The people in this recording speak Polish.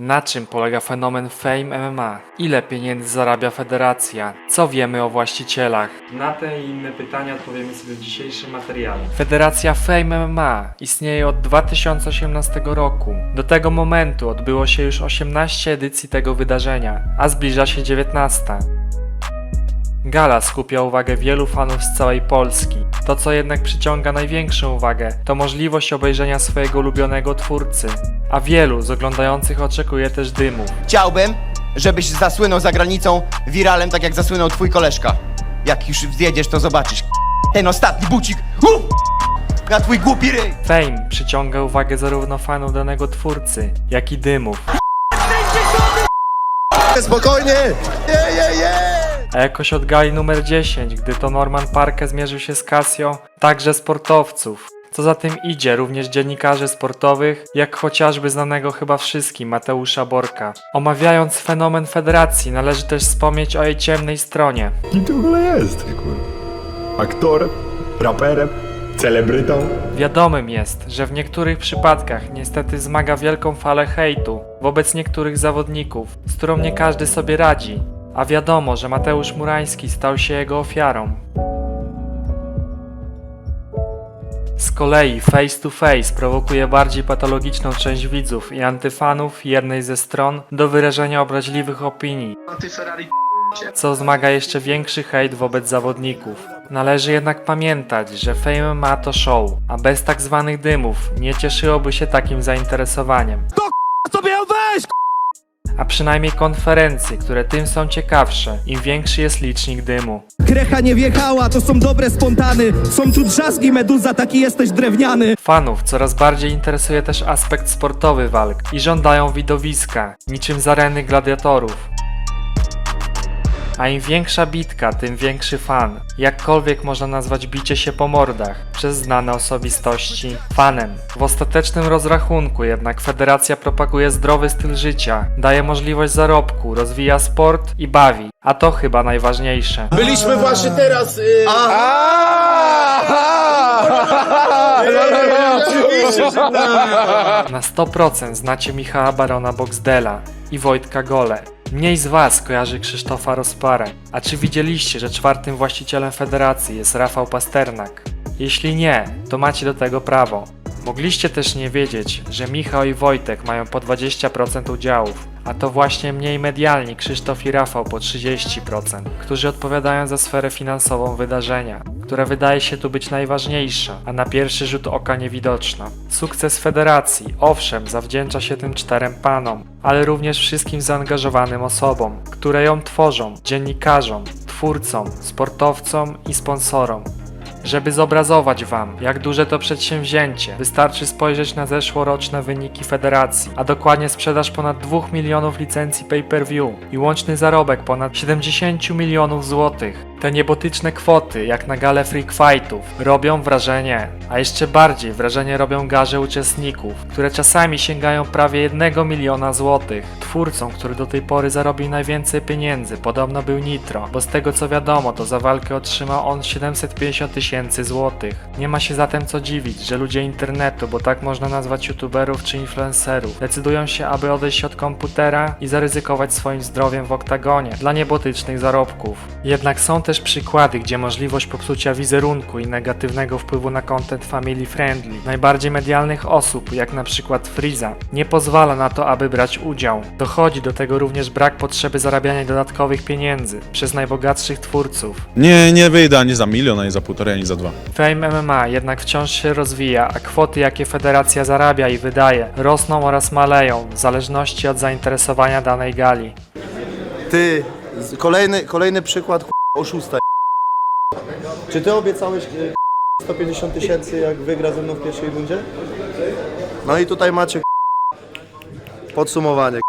Na czym polega fenomen Fame MMA? Ile pieniędzy zarabia federacja? Co wiemy o właścicielach? Na te i inne pytania odpowiemy sobie w dzisiejszym materiale. Federacja Fame MMA istnieje od 2018 roku. Do tego momentu odbyło się już 18 edycji tego wydarzenia, a zbliża się 19. Gala skupia uwagę wielu fanów z całej Polski. To, co jednak przyciąga największą uwagę, to możliwość obejrzenia swojego ulubionego twórcy. A wielu z oglądających oczekuje też dymów. Chciałbym, żebyś zasłynął za granicą wiralem, tak jak zasłynął twój koleżka. Jak już zjedziesz, to zobaczysz. Ten ostatni bucik. Uf! Na twój głupi ryj. Fame przyciąga uwagę zarówno fanów danego twórcy, jak i dymów. Spokojnie! Je, je, je! A jakoś od gali numer 10, gdy to Norman Parke zmierzył się z Casio, także sportowców. Co za tym idzie, również dziennikarzy sportowych, jak chociażby znanego chyba wszystkim Mateusza Borka. Omawiając fenomen federacji, należy też wspomnieć o jej ciemnej stronie. Kim ty w ogóle jest? Kurwa. Aktorem? Raperem? Celebrytą? Wiadomym jest, że w niektórych przypadkach niestety zmaga wielką falę hejtu wobec niektórych zawodników, z którą nie każdy sobie radzi, a wiadomo, że Mateusz Murański stał się jego ofiarą. Z kolei face to face prowokuje bardziej patologiczną część widzów i antyfanów jednej ze stron do wyrażenia obraźliwych opinii, co wzmaga jeszcze większy hejt wobec zawodników. Należy jednak pamiętać, że Fame ma to show, a bez tak zwanych dymów nie cieszyłoby się takim zainteresowaniem. sobie ją weź! A przynajmniej konferencje, które tym są ciekawsze, im większy jest licznik dymu. Krecha nie wjechała, to są dobre spontany. Są tu drzazgi, meduza, taki jesteś drewniany. Fanów coraz bardziej interesuje też aspekt sportowy walk i żądają widowiska, niczym z areny gladiatorów. A im większa bitka, tym większy fan. Jakkolwiek można nazwać bicie się po mordach przez znane osobistości fanem. W ostatecznym rozrachunku jednak federacja propaguje zdrowy styl życia, daje możliwość zarobku, rozwija sport i bawi. A to chyba najważniejsze. Byliśmy właśnie teraz. Y... Tak. Na 100% znacie Michała Barona Boxdela i Wojtka Gole. Mniej z Was kojarzy Krzysztofa Rozparę. A czy widzieliście, że czwartym właścicielem federacji jest Rafał Pasternak? Jeśli nie, to macie do tego prawo. Mogliście też nie wiedzieć, że Michał i Wojtek mają po 20% udziałów, a to właśnie mniej medialni Krzysztof i Rafał po 30%, którzy odpowiadają za sferę finansową wydarzenia, która wydaje się tu być najważniejsza, a na pierwszy rzut oka niewidoczna. Sukces federacji, owszem, zawdzięcza się tym czterem panom, ale również wszystkim zaangażowanym osobom, które ją tworzą, dziennikarzom, twórcom, sportowcom i sponsorom. Żeby zobrazować Wam, jak duże to przedsięwzięcie, wystarczy spojrzeć na zeszłoroczne wyniki federacji, a dokładnie sprzedaż ponad 2 milionów licencji pay-per-view i łączny zarobek ponad 70 milionów złotych. Te niebotyczne kwoty, jak na gale freak fightów, robią wrażenie, a jeszcze bardziej wrażenie robią garze uczestników, które czasami sięgają prawie 1 miliona złotych. Twórcą, który do tej pory zarobił najwięcej pieniędzy, podobno był Nitro, bo z tego co wiadomo, to za walkę otrzymał on 750 tysięcy złotych. Nie ma się zatem co dziwić, że ludzie internetu, bo tak można nazwać youtuberów czy influencerów, decydują się, aby odejść od komputera i zaryzykować swoim zdrowiem w oktagonie dla niebotycznych zarobków. Jednak są też przykłady, gdzie możliwość popsucia wizerunku i negatywnego wpływu na content family friendly najbardziej medialnych osób, jak na przykład Friza, nie pozwala na to, aby brać udział. Dochodzi do tego również brak potrzeby zarabiania dodatkowych pieniędzy przez najbogatszych twórców. Nie, nie wyjdę ani za milion, ani za półtorej, ani za dwa. Fame MMA jednak wciąż się rozwija, a kwoty, jakie federacja zarabia i wydaje, rosną oraz maleją w zależności od zainteresowania danej gali. Ty, z- kolejny, kolejny przykład k***, oszusta. Czy ty obiecałeś k***, 150 tysięcy, jak wygra ze mną w pierwszej rundzie? No i tutaj macie k***, podsumowanie.